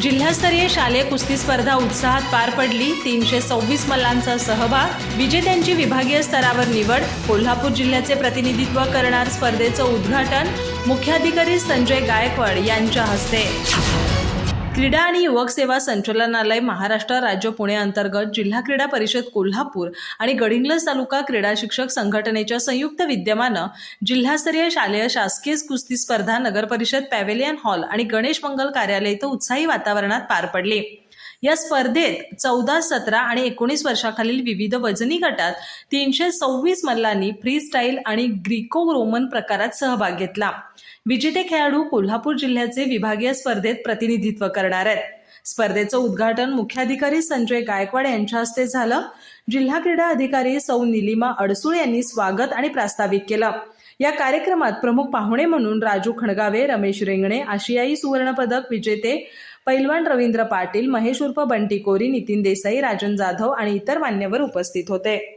जिल्हास्तरीय शालेय कुस्ती स्पर्धा उत्साहात पार पडली. तीनशे सव्वीस मल्लांचा सहभाग. विजेत्यांची विभागीय स्तरावर निवड. कोल्हापूर जिल्ह्याचे प्रतिनिधित्व करणार स्पर्धेचं उद्घाटन मुख्याधिकारी संजय गायकवाड यांच्या हस्ते. क्रीडा आणि युवक सेवा संचालनालय महाराष्ट्र राज्य पुणे अंतर्गत जिल्हा क्रीडा परिषद कोल्हापूर आणि गडिंग्लज तालुका क्रीडा शिक्षक संघटनेच्या संयुक्त विद्यमानं जिल्हास्तरीय शालेय शासकीय कुस्ती स्पर्धा नगर परिषद पॅव्हेलियन हॉल आणि गणेश मंगल कार्यालय इथं उत्साही वातावरणात पार पडली. या स्पर्धेत चौदा सतरा आणि एकोणीस वर्षाखालील विविध वजनी गटात तीनशे सव्वीस मल्लांनी फ्रीस्टाईल आणि ग्रीको रोमन प्रकारात सहभाग घेतला. विजेते खेळाडू कोल्हापूर जिल्ह्याचे विभागीय स्पर्धेत प्रतिनिधित्व करणार आहेत. स्पर्धेचं उद्घाटन मुख्याधिकारी संजय गायकवाड यांच्या हस्ते झालं. जिल्हा क्रीडा अधिकारी सौ निलिमा अडसूळ यांनी स्वागत आणि प्रास्ताविक केलं. या कार्यक्रमात प्रमुख पाहुणे म्हणून राजू खणगावे रमेश रेंगणे आशियाई सुवर्णपदक विजेते पैलवान रवींद्र पाटील महेश उर्फ बंटी कोरी नितीन देसाई राजन जाधव आणि इतर मान्यवर उपस्थित होते.